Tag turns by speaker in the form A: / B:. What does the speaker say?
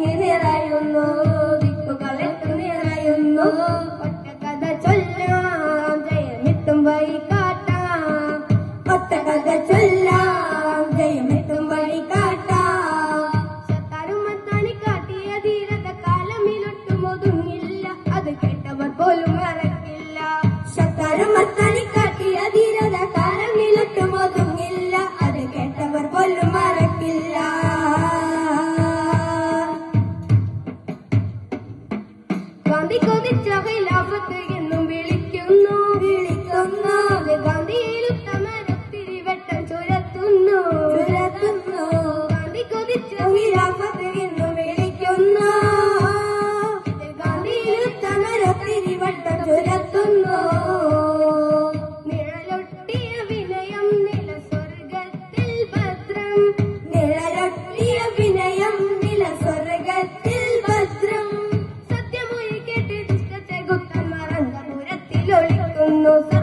A: കണ്ണീർ നിറയുന്നു. ദിക്കുകളെത്തു നിറയുന്നു. കഥ ചൊല്ലാം ജയമെത്തും വൈകാ Ikaw 黑了不得 No.